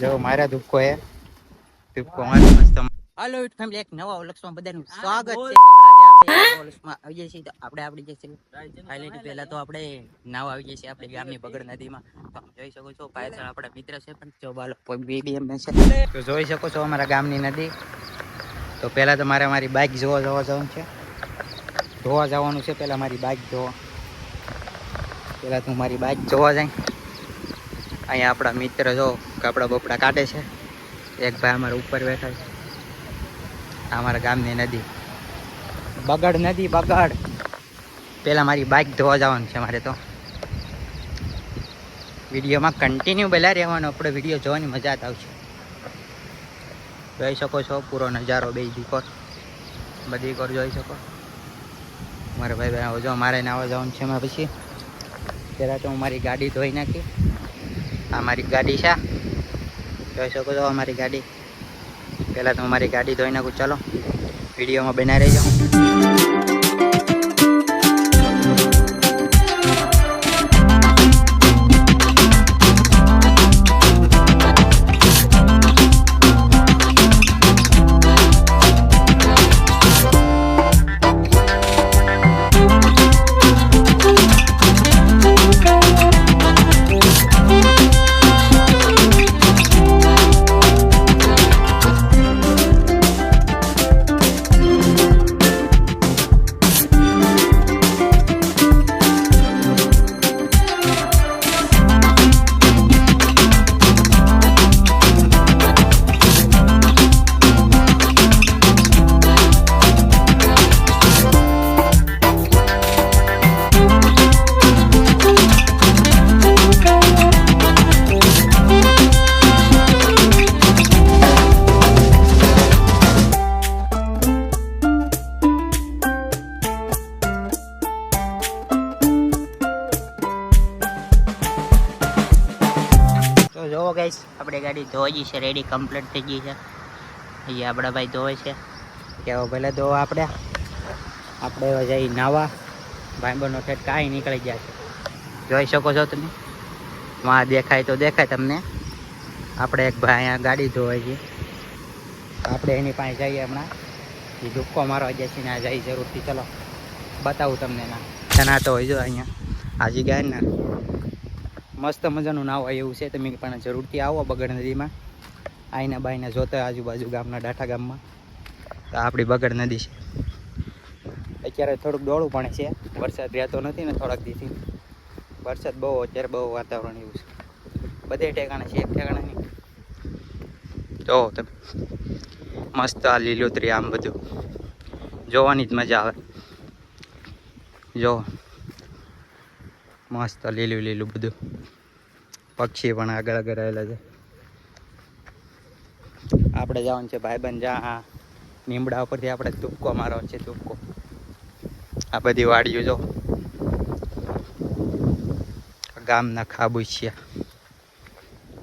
જો મારા ધુપકો હે. ધુપકો મારો મસ્ત હાલો ઇટ ફેમિલી એક નવા ઓલક્ષમાં બધાનું સ્વાગત છે. આપણે નવા આવી જઈએ છીએ. તો આપણે આપણી જે છે હાઇલાઇટ પહેલા તો આપણે નાવ આવી જઈએ છીએ આપણે ગામની બગડ નદીમાં. તમે જોઈ શકો છો પાછળ આપણા મિત્ર છે પણ જો બાલો બેબી એમ છે. તો જોઈ શકો છો અમારા ગામની નદી. તો પહેલા તો મારે મારી બાઇક જોવા જોવા જવાનું છે. ધોવા જવાનું છે પહેલા મારી બાઇક ધોવા પહેલા તું મારી બાઇક જોવા જાય. અહીંયા આપણા મિત્ર જો કપડા બપડા કાઢે છે. એક ભાઈ અમારા ઉપર બેઠા છે. અમારા ગામની નદી. બગડ નદી, બગડ. પહેલાં મારી બાઇક ધોવા જવાનું છે મારે તો. વિડીયોમાં કન્ટિન્યુ બેલા રહેવાનો, આપણે વીડિયો જોવાની મજા જ આવશે. જોઈ શકો છો, પૂરો નજારો બે દીકોર. બધી કોર જોઈ શકો. મારા ભાઈ ભાઈ જો મારે નાવા જવાનું છે એમાં પછી. પહેલાં તો હું મારી ગાડી ધોઈ નાખી. આ મારી ગાડી છે. જોઈ શકો છો અમારી ગાડી. પહેલાં તો હું મારી ગાડી ધોઈ નાખું. ચાલો, વિડીયોમાં બનાવી રહેજો ગઈ છે રેડી કમ્પ્લીટ થઈ ગઈ છે. અહીંયા આપણા ભાઈ ધોવે છે. કેવો ભલે ધોવા આપણે. આપણે જઈ નાવા. ભાઈબંધનો ઠેઠ કાંઈ નીકળી ગયા છે. જોઈ શકો છો તમે? માં દેખાય તો દેખાય તમને. આપણે એક ભાઈ અહીંયા ગાડી ધોવાય છે. આપણે એની પાસે જઈએ હમણાં. એ ધુક્કો મારવા જાય છે ને આ જઈ જરૂરથી. ચલો, બતાવું તમને ના. તો હોય જો અહીંયા. આજી ગાય ને. મસ્ત મજાનું નાવા એવું છે. તમે પણ જરૂરથી આવો બગડ નદીમાં. આઈને બાઈને જોતા આજુબાજુ ગામના ડાઠા ગામમાં. તો આપણી બગડ નદી છે. અત્યારે થોડુંક ડોળું પણ છે. વરસાદ રહેતો નથી ને થોડાક દીથી વરસાદ બહુ, અત્યારે બહુ વાતાવરણ એવું છે. બધે ઠેકાણે છે, એક ઠેકાણે નહીં. જો તમે મસ્ત આ લીલોતરી આમ બધું. જોવાની જ મજા આવે. જો. મસ્ત લીલું લીલું બધું. પક્ષી પણ આગળ આગળ રહેલા છે. આપણે જવાનું છે ભાઈબંધ જા લીમડા ઉપરથી આપણે તુક્કો મારવાનો છે તુક્કો આ બધી વાડીઓ જો. ગામના ખાબુચિયા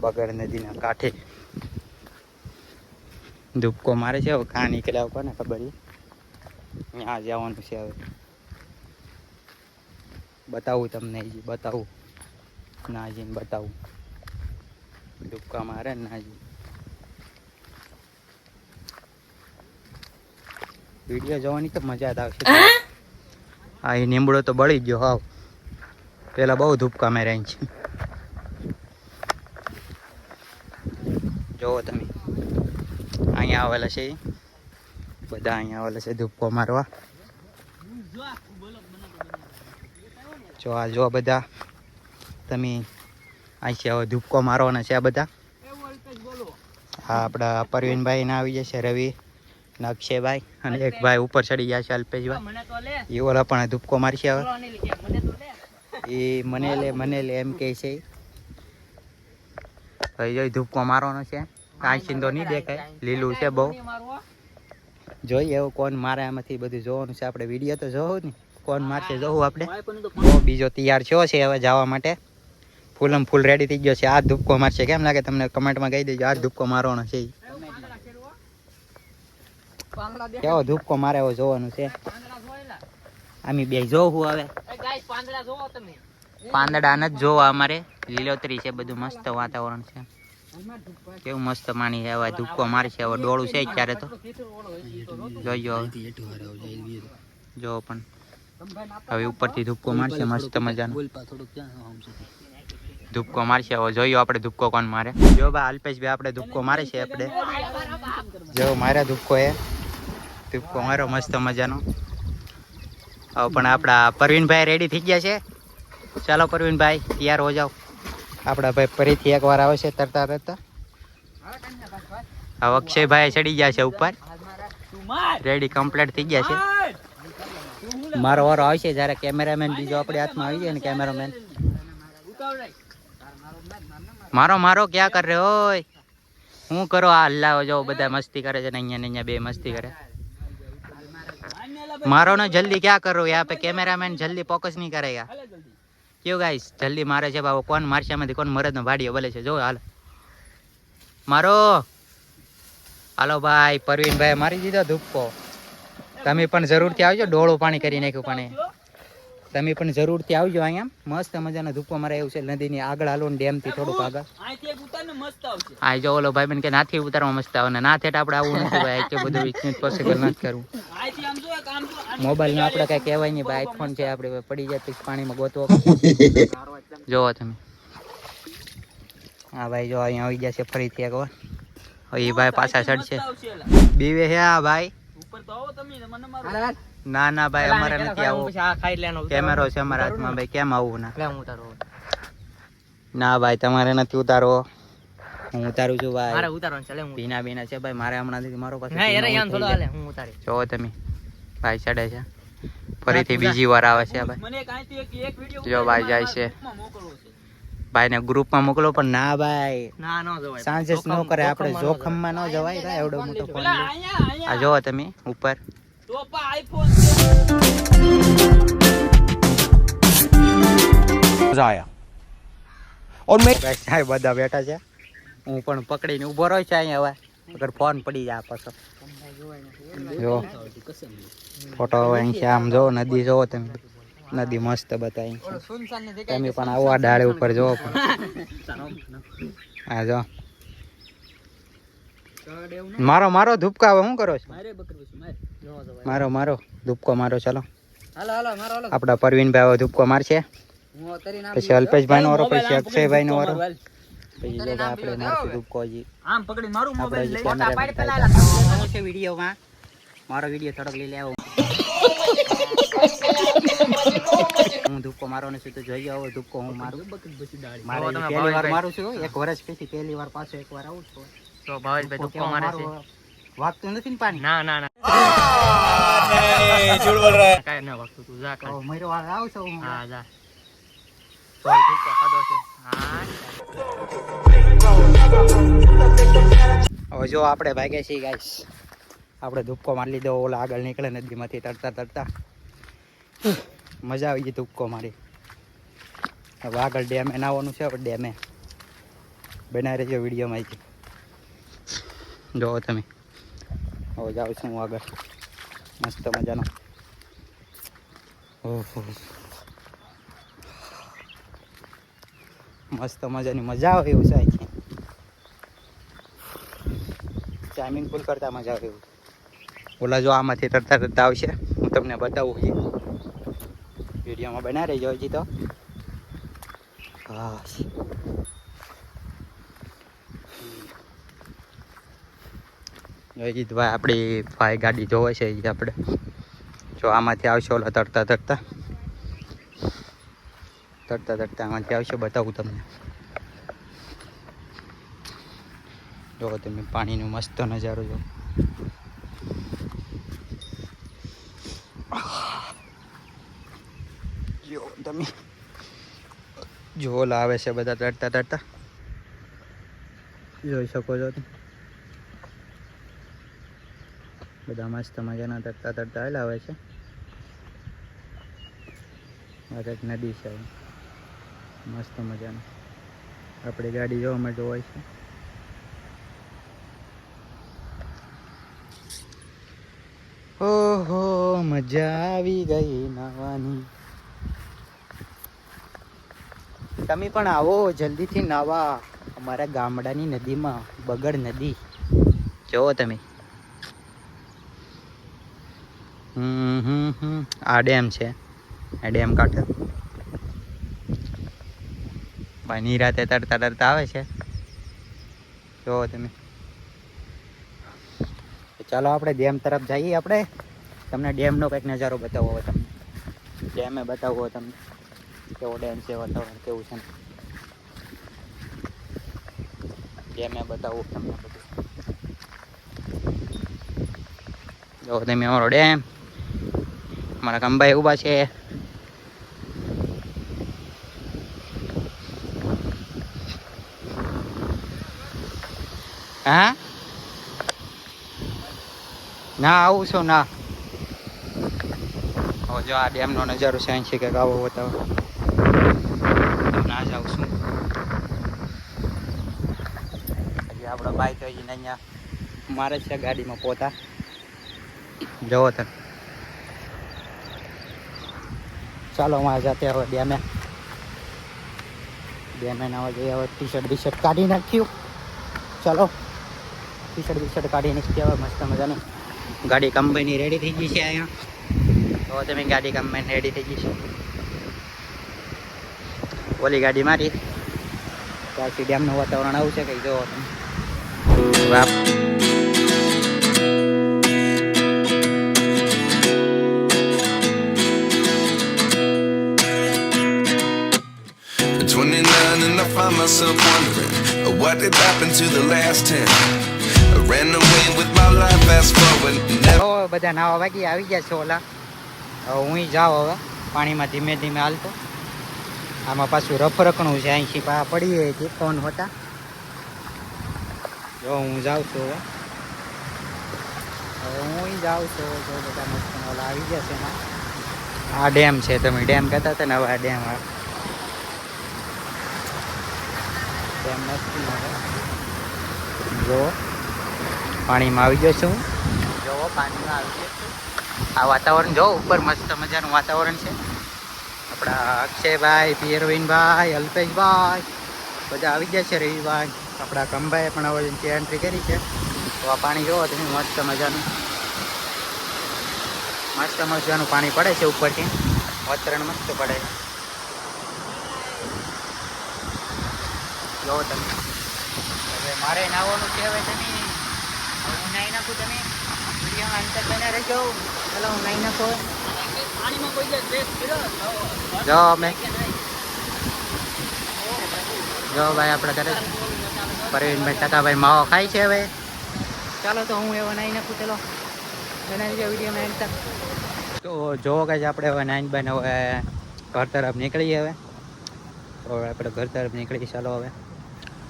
બગર નદીના કાંઠે. ધૂપકો મારે છે, હવે કાં નીકળ્યા કોને ખબર છે ત્યાં જવાનું છે હવે. બતાવું તમને હજી બતાવું. ના જઈને બતાવું. ડૂબકા મારે ને જી વીડિયો જોવાની તો મજા જ આવશે. હા? એ નીમડો તો બળી ગયો હાવ. પેલા બહુ ધૂપકા માર્યા છે. જોવો તમે. અહીંયા આવેલા છે. બધા અહીંયા આવેલા છે ધૂપકો મારવા. જો આ જો બધા તમે અહીંથી હવે ધૂપકો મારવાના છે આ બધા. હા આપણા પરવીનભાઈ ના આવી જશે રવિ ને અક્ષયભાઈ અને એક ભાઈ ઉપર ચડી ગયા છે અલ્પેશભાઈ. એ ઓલા પણ ધૂપકો મારશે હવે. એ મને લે મને લે એમ કહે છે. ભાઈ જોઈ ધૂપકો મારવાનો છે. કાંઈ ચિંતો નહીં દેખાય. લીલું છે બહુ. જોઈએ એવું કોણ મારે આમાંથી બધું જોવાનું છે. આપણે વીડિયો તો જોવું ને કોણ મારશે જોવું આપણે? બીજો તૈયાર થયો છે હવે જવા માટે. ફૂલમ ફૂલ રેડી થઈ ગયો છે. આ ધૂપકો મારશે. કેમ લાગે તમને કમેન્ટમાં કહી દેજો. આ ધૂપકો મારવાનો છે કેવો ધૂપકો મારે એવો જોવાનું છે? આમી બે જોવું હવે. પાંદડા નથી જોવા અમારે. લીલોતરી છે બધું મસ્ત વાતાવરણ છે. કેવું મસ્ત પાણી છે હવે ધૂપકો મારશે. હવે ડોળું છે અત્યારે તો? જોઈજો જોવો જો પણ. હવે ઉપરથી ધૂપકો મારશે મસ્ત મજાનો. ધૂપકો મારશે હવે જોયો આપણે ધૂપકો કોણ મારે? જો બા અલ્પેશભાઈ આપણે ધૂપકો મારે છે આપણે. જો મારા ધૂપકો એ. ધૂપકો મારો મસ્ત મજાનો. હવે પણ આપણા પરવીનભાઈ રેડી થઈ ગયા છે. ચાલો પરવીનભાઈ તૈયાર હો જાઓ. આપણા ભાઈ ફરીથી એકવાર આવે છે તરતા તરતા. હવે અક્ષયભાઈ ચડી ગયા છે ઉપર. રેડી કમ્પ્લીટ થઈ ગયા છે. મારો વારો આવશે જ્યારે કેમેરામેન બીજો આપણે હાથમાં આવી જાય ને કેમેરામેન. મારો મારો ક્યાં કર રહ્યો હોય? હું કરો આ હલ્લાઓ જો બધા મસ્તી કરે છે ને અહીંયા ને અહીંયા બે મસ્તી કરે. મારો ને જલ્દી ક્યાં કરો? યા પે કેમેરામેન જલ્દી ફોકસ નહીં કરે યા. કયો ગાઈસ? જલ્દી મારે છે બાબો, કોણ મારશે એમાંથી કોણ મરદનો ભાડીઓ બોલે છે? જો, હાલ. મારો. હાલો ભાઈ પરવીનભાઈ મારી દીધો ધૂપકો તમે પણ જરૂરથી આવજો ડોળું પાણી કરી નાખ્યું પાણી તમે પણ જરૂરથી આવજો અહીંયા. મસ્ત મજાનો ધૂપો મારે એવું છે નદીની આગળ હાલો ને ડેમથી થોડુંક આગળ. હા જો ઓલો ભાઈ બેન કે નાથી ઉતારવા મસ્ત આવે ના થેટ આપણે આવું નથી ભાઈ કે બધું ઇચ્છિત પોસિબલ નથી કરવું. મોબાઈલમાં આપણે કઈ કહેવાય નહીં ભાઈ આઈફોન છે આપણે પડી જાય પાણીમાં ગોતવો જોવો તમે. હા ભાઈ જો અહીંયા આવી છે ફરીથી એક વાર. એ ભાઈ પાછા ચડશે. બીવે હે હા ભાઈ. ના ના ભાઈ અમારે નથી આવું. કેમેરો છે અમારા હાથમાં ભાઈ કેમ આવું ના? ના ભાઈ તમારે નથી ઉતારવો. હું ઉતારું છું ભાઈ. ભીના ભીના છે ભાઈ મારે હમણાં મારો પાસે ઉતારી જાઓ તમે ભાઈ ચડે છે. ફરીથી બીજી વાર આવે છે ભાઈ. જો ભાઈ જાય છે. ભાઈને ગ્રુપમાં મોકલો પણ ના ભાઈ. સાંજે ન કરે આપણે જોખમમાં ન જવાય. ભાઈ એવડો મોટો ફોન આ જોવો તમે ઉપર. બધા બેઠા છે. હું પણ પકડીને ઊભો રહ્યો છે અહીંયા હવે. અગર ફોન પડી જાય પાછો. જો. ફોટો હવે અહીં આમ જો નદી જોવો તમે. નદી મસ્ત બતાવી. તમે પણ આવો આ ડાળે ઉપર જોવો પણ હા જો. મારો મારો ધૂપકા હવે શું કરો છો? મારો મારો. ધૂપકો મારો ચાલો. આપડા પરવીનભાઈ હવે ધૂપકો મારશે. પછી અલ્પેશભાઈ નો વારો પછી અક્ષયભાઈ નો વારો. પછી જો આપણે મારશું ધૂપકો હજી. કેમેરા છે વિડીયોમાં? મારો વીડિયો થોડોક લઈ લેવો. હું ધૂપકો મારવાનો છું તો જોઈ આવો ધૂપકો હું મારું. મારે પહેલી વાર મારું છું એક વર્ષ પછી પહેલી વાર પાછો એક વાર આવું છું. તો ભાવેશભાઈ ધૂપકો મારે છે. વાગતું નથી ને પાણી? ના ના ના. હવે જો આપણે ભાગ્યા છીએ ગાઈસ આપણે ધૂપકો મારી લીધો ઓલા આગળ નીકળે નદી માંથી તરતા તરતા. મજા આવી ગઈ ધૂપકો મારી. હવે આગળ ડેમે નાવાનું છે, હવે ડેમે બનાવી રહેજો વિડીયોમાં આવી જોવો તમે. હવે જાઉં છું હું આગળ. મસ્ત મજાનો. ઓહો મસ્ત મજાની મજા આવે એવું છે અહીંથી સ્વિમિંગ પુલ કરતા મજા આવે એવું. ઓલા જો આમાંથી તરતા તરતા આવશે, હું તમને બતાવું. હજી વિડીયોમાં બના રહેજો હજી તો. હા ભાઈ આપણી ભાઈ ગાડી જોવે છે હજી આપણે. જો આમાંથી આવશો ઓલા તરતા તરતા. તરતા તરતા આમાંથી આવશો બતાવું તમને. જો તમે પાણીનો મસ્ત નજારો જો. તમે. ઝોલ આવે છે બધા તરતા તરતા. જોઈ શકો છો બધા મસ્ત મજાના તરતા તરતા આવે છે. આ કંઈક નદી છે. મસ્ત મજાનું. આપણી ગાડી જોવા માટે હોય છે. ઓહો, મજા આવી ગઈ નાવાની. તમે પણ આવો, જલ્દીથી નાવા અમારા ગામડાની નદીમાં, બગડ નદી. જોવો તમે? આ ડેમ છે. આ ડેમ કાંઠે. ભાઈ રાતે તરતા તરતા આવે છે. જોવો તમે? ચાલો આપણે ડેમ તરફ જઈએ આપણે. તમને ડેમનો કંઈક નજારો બતાવો તમને. ડેમે બતાવવો તમને. કેવો ડેમ છે, વાતાવરણ કેવું છે જે મેં બતાવું તમને બધું. જો, તમે અમારો ડેમ અમારા કંબાઈ ઊભા છે. હા? ના, આવું છું, ના. જો આ ડેમનો નજારો છે અહીં છે કે આવો બતાવો. ના જાઉં છું. હજી આપણો બાઈક તો હજી અહીંયા મારે જ છે ગાડીમાં પોતા. જવો તમે. ચાલો માં જાતે હવે ડેમે ડેમે નાવા જઈએ હવે ટી શર્ટ બી શર્ટ કાઢી નાખ્યું. ચાલો ટી શર્ટ બી શર્ટ કાઢી નાખી હવે મસ્ત મજાની ગાડી કંબાઈની રેડી થઈ ગઈ છે અહીંયા. તો તમે ગાડી કંબાઈન રેડી થઈ ગઈ છે. ઓલી ગાડી મારી ત્યારથી ડેમનું વાતાવરણ આવું છે કંઈ જોવો તમે હવે આપ- At 29 and I find myself wondering uh, what did happen to the last 10. I ran away with my life, fast forward, never. બધા નાવા વાગી આવી ગયા છે ઓલા હવે હું જાઉં હવે પાણીમાં ધીમે ધીમે હાલતો આમાં પાછું રફરકણું છે, અહીંથી પા પડીએ છે ફોન હોતા. જો હું જાઉં છું હવે. હું જાઉં છું, જો બધા મસ્ત ઓલા આવી ગયા છે આ ડેમ છે, તમે ડેમ કહેતા હતા ને, હવે ડેમ આ ડેમ મસ્તી જો, પાણીમાં આવી ગયો છું. જોવો પાણીમાં આવી ગયો આ વાતાવરણ જો, ઉપર મસ્ત મજાનું વાતાવરણ છે. આપણા અક્ષયભાઈ પિયરવિનભાઈ અલ્પેશભાઈ. બધા આવી ગયા છે રવિભાઈ. આપણા કંભાઈએ પણ હવે ત્યાં એન્ટ્રી કરી છે. તો આ પાણી જોવો તમે, મસ્ત મજાનું. મસ્ત મજાનું પાણી પડે છે ઉપરથી. વતરણ મસ્ત પડે જોવો તમે. હવે મારે નાવાનું છે હવે તમે હું નાહી નાખું તમે. વિડીયોમાં અંતર બને રહેજો. ચાલો હું નાહી નાખો. જો અમે. જો ભાઈ આપણે ઘરે પરવીનભાઈ ટકાભાઈ માવો ખાય છે હવે. ચાલો તો હું એવો નાહી નાખું ચાલો. બનાવી દો વિડીયોમાં અંતર તો જો કે આપણે હવે નાઈન બાઈને હવે ઘર તરફ નીકળીએ હવે. તો આપણે ઘર તરફ નીકળી ચાલો હવે.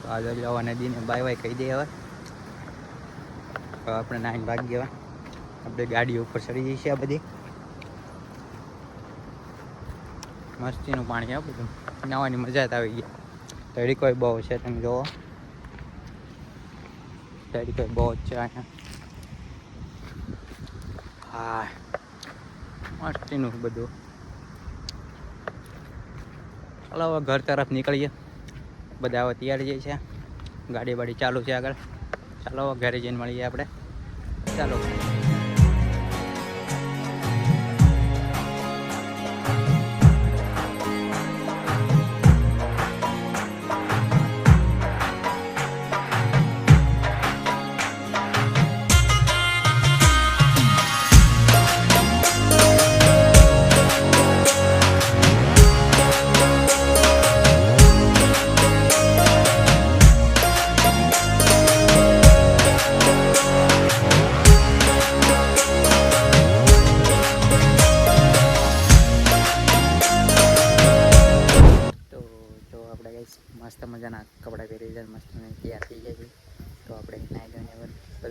તો આ જોઈ લો નદીને બાય બાય કહી દઈએ હવે. તો આપણે નાઈન ભાગી હવે. આપણે ગાડી ઉપર ચડી જઈશું આ બધી. મસ્તીનું પાણી આ બધું. નાવાની મજા જ આવી ગઈ. તરીકોય બહુ છે, તમે જુઓ. તળી બહુ જ છે અહીંયા. હા મસ્તીનું બધું. ચાલો હવે ઘર તરફ નીકળીએ. બધા હવે તૈયાર જઈએ છે. ગાડી બાડી ચાલુ છે આગળ. ચાલો હવે ઘરે જઈને મળીએ આપણે. ચાલો.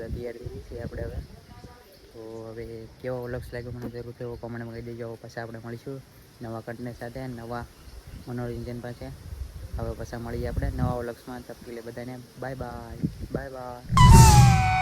બધા તૈયાર થઈ છીએ આપણે હવે. તો હવે કેવો લક્ષ લાગ્યો મને જરૂર થયો કોમેન્ટમાં કહી દેજો. પછી આપણે મળીશું નવા કન્ટેન્ટ સાથે, નવા મનોરંજન પાસે. હવે પછી મળીએ આપણે નવા લક્ષમાં તપકીલે બધાને બાય બાય બાય બાય